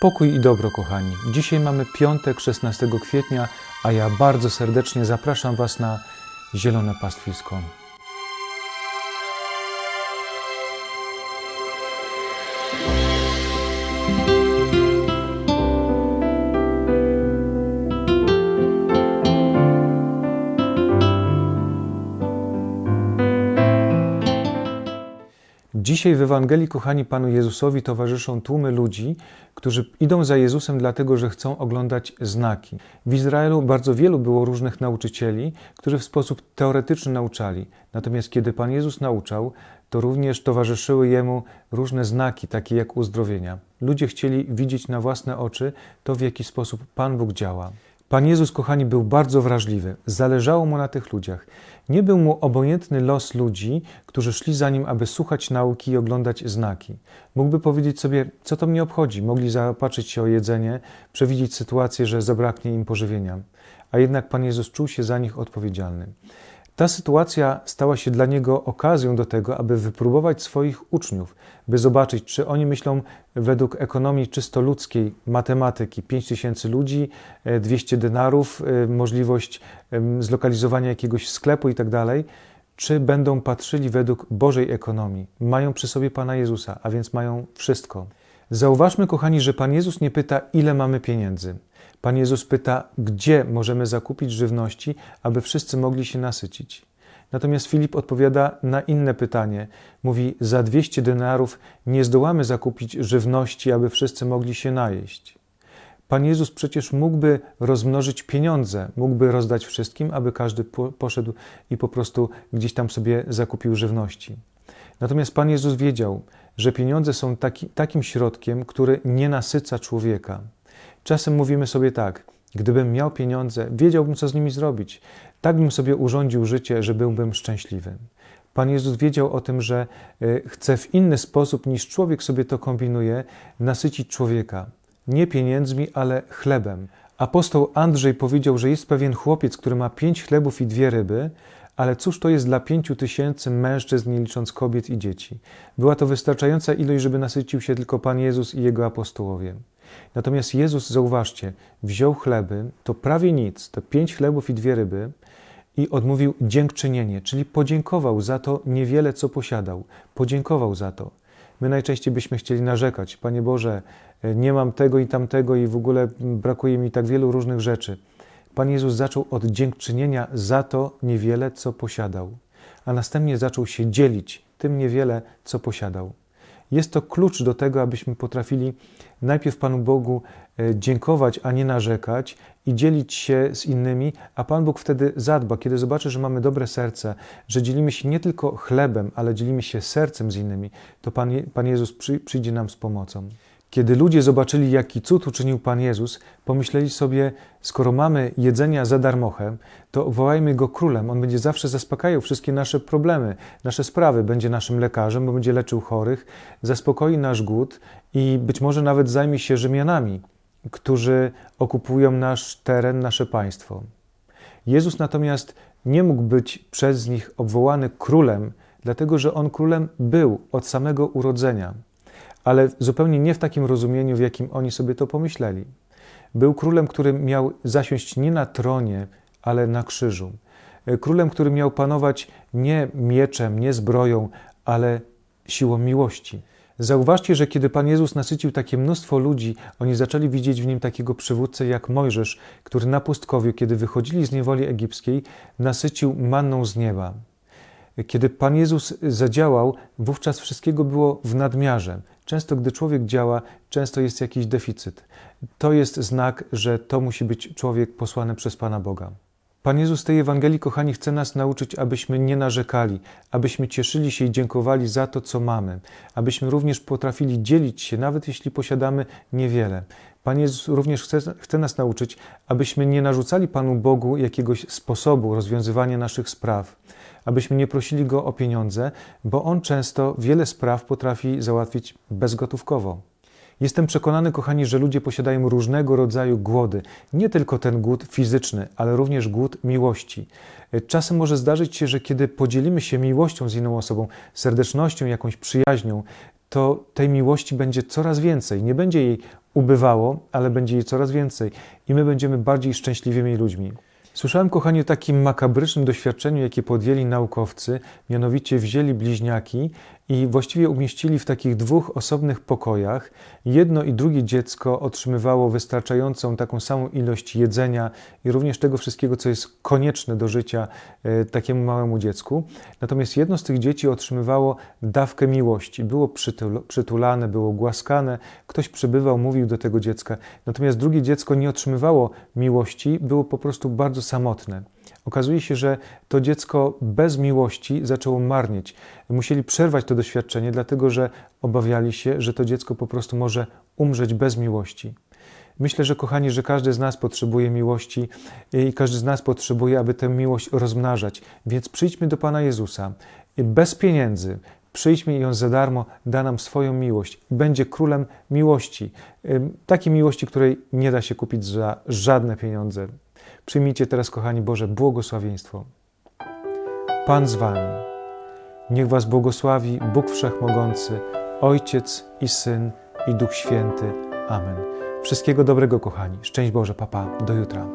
Pokój i dobro, kochani. Dzisiaj mamy piątek, 16 kwietnia, a ja bardzo serdecznie zapraszam Was na Zielone Pastwisko. Dzisiaj w Ewangelii, kochani Panu Jezusowi, towarzyszą tłumy ludzi, którzy idą za Jezusem dlatego, że chcą oglądać znaki. W Izraelu bardzo wielu było różnych nauczycieli, którzy w sposób teoretyczny nauczali. Natomiast kiedy Pan Jezus nauczał, to również towarzyszyły Jemu różne znaki, takie jak uzdrowienia. Ludzie chcieli widzieć na własne oczy to, w jaki sposób Pan Bóg działa. Pan Jezus, kochani, był bardzo wrażliwy. Zależało mu na tych ludziach. Nie był mu obojętny los ludzi, którzy szli za nim, aby słuchać nauki i oglądać znaki. Mógłby powiedzieć sobie, co to mnie obchodzi. Mogli zaopatrzyć się o jedzenie, przewidzieć sytuację, że zabraknie im pożywienia. A jednak Pan Jezus czuł się za nich odpowiedzialny. Ta sytuacja stała się dla niego okazją do tego, aby wypróbować swoich uczniów, by zobaczyć, czy oni myślą według ekonomii czysto ludzkiej, matematyki, 5 tysięcy ludzi, e, 200 denarów, e, możliwość zlokalizowania jakiegoś sklepu i tak czy będą patrzyli według Bożej ekonomii. Mają przy sobie Pana Jezusa, a więc mają wszystko. Zauważmy, kochani, że Pan Jezus nie pyta, ile mamy pieniędzy. Pan Jezus pyta, gdzie możemy zakupić żywności, aby wszyscy mogli się nasycić. Natomiast Filip odpowiada na inne pytanie. Mówi: Za 200 denarów nie zdołamy zakupić żywności, aby wszyscy mogli się najeść. Pan Jezus przecież mógłby rozmnożyć pieniądze, mógłby rozdać wszystkim, aby każdy po- poszedł i po prostu gdzieś tam sobie zakupił żywności. Natomiast Pan Jezus wiedział, że pieniądze są taki, takim środkiem, który nie nasyca człowieka. Czasem mówimy sobie tak: gdybym miał pieniądze, wiedziałbym, co z nimi zrobić. Tak bym sobie urządził życie, że byłbym szczęśliwy. Pan Jezus wiedział o tym, że y, chce w inny sposób niż człowiek sobie to kombinuje, nasycić człowieka. Nie pieniędzmi, ale chlebem. Apostoł Andrzej powiedział, że jest pewien chłopiec, który ma pięć chlebów i dwie ryby, ale cóż to jest dla pięciu tysięcy mężczyzn, nie licząc kobiet i dzieci? Była to wystarczająca ilość, żeby nasycił się tylko Pan Jezus i jego apostołowie. Natomiast Jezus, zauważcie, wziął chleby, to prawie nic, to pięć chlebów i dwie ryby, i odmówił dziękczynienie, czyli podziękował za to niewiele, co posiadał. Podziękował za to. My najczęściej byśmy chcieli narzekać: Panie Boże, nie mam tego i tamtego, i w ogóle brakuje mi tak wielu różnych rzeczy. Pan Jezus zaczął od dziękczynienia za to niewiele, co posiadał, a następnie zaczął się dzielić tym niewiele, co posiadał. Jest to klucz do tego, abyśmy potrafili najpierw Panu Bogu e, dziękować, a nie narzekać i dzielić się z innymi, a Pan Bóg wtedy zadba, kiedy zobaczy, że mamy dobre serce, że dzielimy się nie tylko chlebem, ale dzielimy się sercem z innymi, to Pan, Pan Jezus przy, przyjdzie nam z pomocą. Kiedy ludzie zobaczyli, jaki cud uczynił Pan Jezus, pomyśleli sobie, skoro mamy jedzenia za darmochę, to wołajmy Go królem. On będzie zawsze zaspokajał wszystkie nasze problemy, nasze sprawy. Będzie naszym lekarzem, bo będzie leczył chorych, zaspokoi nasz głód i być może nawet zajmie się Rzymianami, którzy okupują nasz teren, nasze państwo. Jezus natomiast nie mógł być przez nich obwołany królem, dlatego że on królem był od samego urodzenia, ale zupełnie nie w takim rozumieniu, w jakim oni sobie to pomyśleli. Był królem, który miał zasiąść nie na tronie, ale na krzyżu. Królem, który miał panować nie mieczem, nie zbroją, ale siłą miłości. Zauważcie, że kiedy Pan Jezus nasycił takie mnóstwo ludzi, oni zaczęli widzieć w nim takiego przywódcę jak Mojżesz, który na pustkowiu, kiedy wychodzili z niewoli egipskiej, nasycił manną z nieba. Kiedy Pan Jezus zadziałał, wówczas wszystkiego było w nadmiarze. Często, gdy człowiek działa, często jest jakiś deficyt. To jest znak, że to musi być człowiek posłany przez Pana Boga. Pan Jezus tej Ewangelii, kochani, chce nas nauczyć, abyśmy nie narzekali, abyśmy cieszyli się i dziękowali za to, co mamy, abyśmy również potrafili dzielić się, nawet jeśli posiadamy niewiele. Pan Jezus również chce, chce nas nauczyć, abyśmy nie narzucali Panu Bogu jakiegoś sposobu rozwiązywania naszych spraw, abyśmy nie prosili Go o pieniądze, bo On często wiele spraw potrafi załatwić bezgotówkowo. Jestem przekonany, kochani, że ludzie posiadają różnego rodzaju głody. Nie tylko ten głód fizyczny, ale również głód miłości. Czasem może zdarzyć się, że kiedy podzielimy się miłością z inną osobą, serdecznością, jakąś przyjaźnią, to tej miłości będzie coraz więcej. Nie będzie jej ubywało, ale będzie jej coraz więcej i my będziemy bardziej szczęśliwymi ludźmi. Słyszałem, kochani, o takim makabrycznym doświadczeniu, jakie podjęli naukowcy, mianowicie wzięli bliźniaki i właściwie umieścili w takich dwóch osobnych pokojach. Jedno i drugie dziecko otrzymywało wystarczającą taką samą ilość jedzenia i również tego wszystkiego, co jest konieczne do życia e, takiemu małemu dziecku. Natomiast jedno z tych dzieci otrzymywało dawkę miłości. Było przytul- przytulane, było głaskane, ktoś przybywał, mówił do tego dziecka. Natomiast drugie dziecko nie otrzymywało miłości, było po prostu bardzo samotne. Okazuje się, że to dziecko bez miłości zaczęło marnieć. Musieli przerwać to doświadczenie, dlatego że obawiali się, że to dziecko po prostu może umrzeć bez miłości. Myślę, że kochani, że każdy z nas potrzebuje miłości i każdy z nas potrzebuje, aby tę miłość rozmnażać. Więc przyjdźmy do Pana Jezusa bez pieniędzy. Przyjdźmy i On za darmo da nam swoją miłość. Będzie królem miłości. Takiej miłości, której nie da się kupić za żadne pieniądze. Przyjmijcie teraz, kochani Boże, błogosławieństwo. Pan z Wami. Niech Was błogosławi Bóg Wszechmogący, Ojciec i Syn i Duch Święty. Amen. Wszystkiego dobrego, kochani. Szczęść Boże, papa. Do jutra.